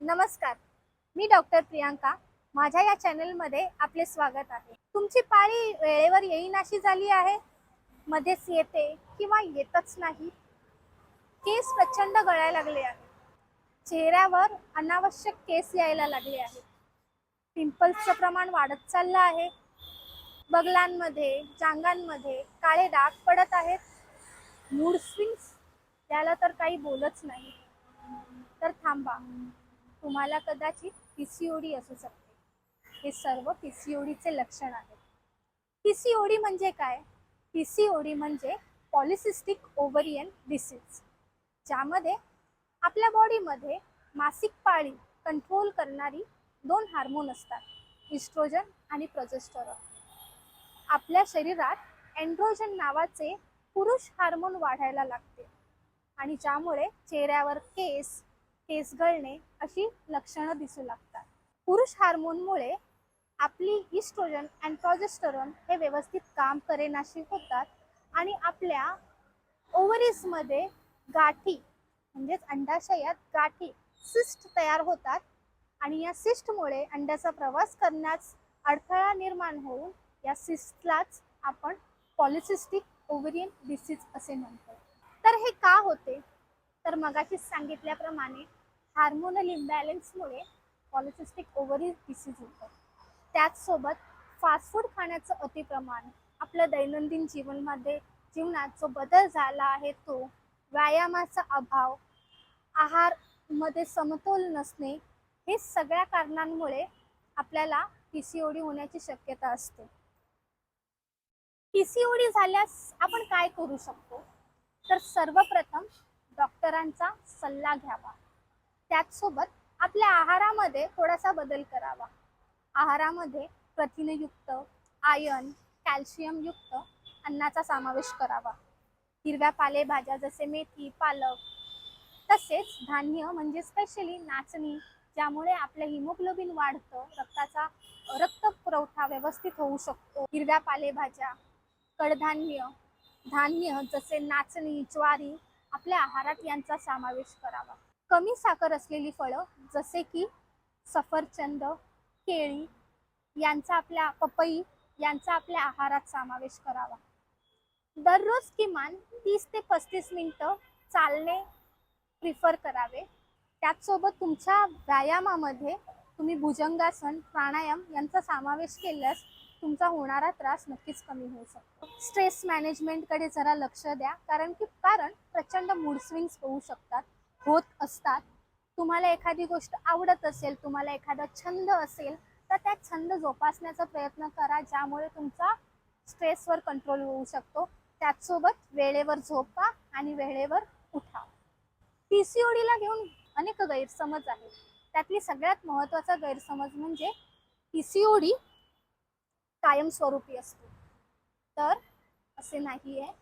नमस्कार मी डॉक्टर प्रियांका. माझ्या या चॅनलमध्ये आपले स्वागत आहे. तुमची पाळी वेळेवर येईनाशी झाली आहे? मध्येच येते किंवा येतच नाही? केस प्रचंड गळायला लागले आहे चेहऱ्यावर अनावश्यक केस यायला लागले आहे पिंपल्सचं प्रमाण वाढत चाललं आहे. बगलांमध्ये जांगांमध्ये काळे डाग पडत आहेत. मूड स्विंग्स त्याला तर काही बोलच नाही. तर थांबा. तुम्हाला कदाचित पीसीओडी असू शकते. हे सर्व पीसीओडीचे लक्षण आहे पीसीओडी म्हणजे काय? पीसीओडी म्हणजे पॉलिसिस्टिक ओव्हरियन डिसीज ज्यामध्ये आपल्या बॉडीमध्ये मासिक पाळी कंट्रोल करणारी दोन हार्मोन असतात इस्ट्रोजन आणि प्रोजेस्टरॉन आपल्या शरीरात एन्ड्रोजन नावाचे पुरुष हार्मोन वाढायला लागते आणि ज्यामुळे चेहऱ्यावर केस केस गळणे अशी लक्षणं दिसू लागतात. पुरुष हार्मोनमुळे आपली इस्ट्रोजन अँड प्रोजेस्टरॉन हे व्यवस्थित काम करेनाशी होतात आणि आपल्या ओव्हरीजमध्ये गाठी म्हणजेच अंडाशयात गाठी सिस्ट तयार होतात आणि या सिस्टमुळे अंड्याचा प्रवास करण्यास अडथळा निर्माण होऊन या सिस्टलाच आपण पॉलिसिस्टिक ओव्हरियन डिसीज असे म्हणतो. तर हे का होते? तर मगाशीच सांगितल्याप्रमाणे हार्मोनल इम्बॅलन्समुळे पॉलिसिस्टिक ओव्हरी डिसीज होतं. त्याचसोबत फास्ट फूड खाण्याचं अतिप्रमाण आपलं दैनंदिन जीवनमध्ये जीवनात जो बदल झाला आहे तो व्यायामाचा अभाव आहारमध्ये समतोल नसणे हे सगळ्या कारणांमुळे आपल्याला पी सी ओ डी होण्याची शक्यता असते. पी सी ओ डी झाल्यास आपण काय करू शकतो? तर सर्वप्रथम डॉक्टरांचा सल्ला घ्यावा. त्याचसोबत आपल्या आहारामध्ये थोडासा बदल करावा. आहारामध्ये प्रथिनयुक्त आयन कॅल्शियमयुक्त अन्नाचा समावेश करावा. हिरव्या पालेभाज्या जसे मेथी पालक तसेच धान्य म्हणजे स्पेशली नाचणी ज्यामुळे आपलं हिमोग्लोबिन वाढतं रक्ताचा रक्त पुरवठा व्यवस्थित होऊ शकतो. हिरव्या पालेभाज्या कडधान्य धान्य जसे नाचणी ज्वारी आपल्या आहारात यांचा समावेश करावा. कमी साखर असलेली फळं जसे की सफरचंद केळी यांचा आपल्या पपई यांचा आपल्या आहारात समावेश करावा. दररोज किमान तीस ते पस्तीस मिनटं चालणे प्रिफर करावे. त्याचसोबत तुमच्या व्यायामामध्ये तुम्ही भुजंगासन प्राणायाम यांचा समावेश केल्यास तुमचा होणारा त्रास नक्कीच कमी होऊ शकतो. स्ट्रेस मॅनेजमेंटकडे जरा लक्ष द्या कारण की कारण प्रचंड मूड स्विंग्स होऊ शकतात. होत असतात. तुम्हाला एखादी गोष्ट आवडत असेल तुम्हाला एखादा छंद असेल तर त्या छंद जोपासण्याचा प्रयत्न करा ज्यामुळे तुमचा स्ट्रेसवर कंट्रोल होऊ शकतो. त्याचसोबत वेळेवर झोपा आणि वेळेवर उठा. पी सी ओ डीला घेऊन अनेक गैरसमज आहेत. त्यातली सगळ्यात महत्त्वाचा गैरसमज म्हणजे पी सी ओ डी कायमस्वरूपी असतो. तर असे नाही आहे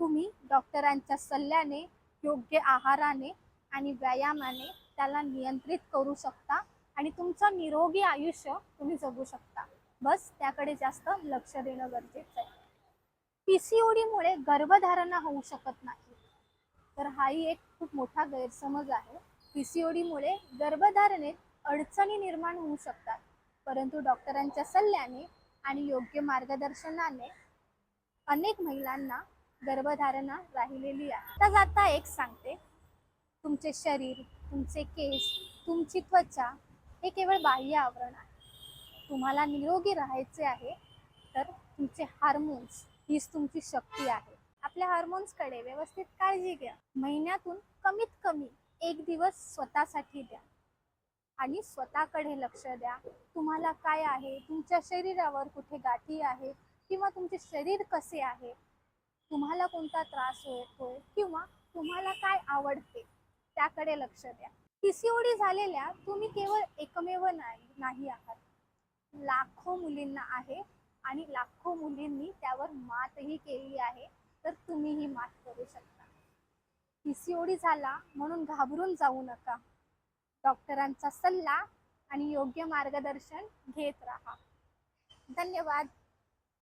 तुम्ही डॉक्टरांच्या सल्ल्याने योग्य आहाराने आणि व्यायामाने त्याला नियंत्रित करू शकता आणि तुमचं निरोगी आयुष्य तुम्ही जगू शकता. बस त्याकडे जास्त लक्ष देणं गरजेचं आहे. पी सी ओ डीमुळे गर्भधारणा होऊ शकत नाही. तर हाही एक खूप मोठा गैरसमज आहे. पी सी ओ डीमुळे गर्भधारणेत अडचणी निर्माण होऊ शकतात. परंतु डॉक्टरांच्या सल्ल्याने आणि योग्य मार्गदर्शनाने अनेक महिलांना गर्भधारणा राहिलेली आहे. तर जाता एक सांगते. तुमचे शरीर तुमचे केस तुमची त्वचा हे केवळ बाह्य आवरण आहे. तुम्हाला निरोगी राहायचे आहे तर तुमचे हार्मोन्स हीच तुमची शक्ती आहे. आपल्या हार्मोन्सकडे व्यवस्थित काळजी घ्या. महिन्यातून कमीत कमी एक दिवस स्वतःसाठी द्या. आणि स्वतःकडे लक्ष द्या. तुम्हाला काय आहे? तुमच्या शरीरावर कुठे गाठी आहे? किंवा तुमचे शरीर कसे आहे? तुम्हाला कोणता त्रास होतोय? किंवा तुम्हाला काय आवडते? त्याकडे लक्ष द्या. पीसीओडी झालेल्या तुम्ही केवळ एकमेव नाही नाही आहात. लाखो मुलींना आहे आणि लाखो मुलींनी त्यावर मातही केली आहे तर तुम्हीही मात करू शकता. पीसीओडी झाला म्हणून घाबरून जाऊ नका. डॉक्टरांचा सल्ला आणि योग्य मार्गदर्शन घेत राहा. धन्यवाद.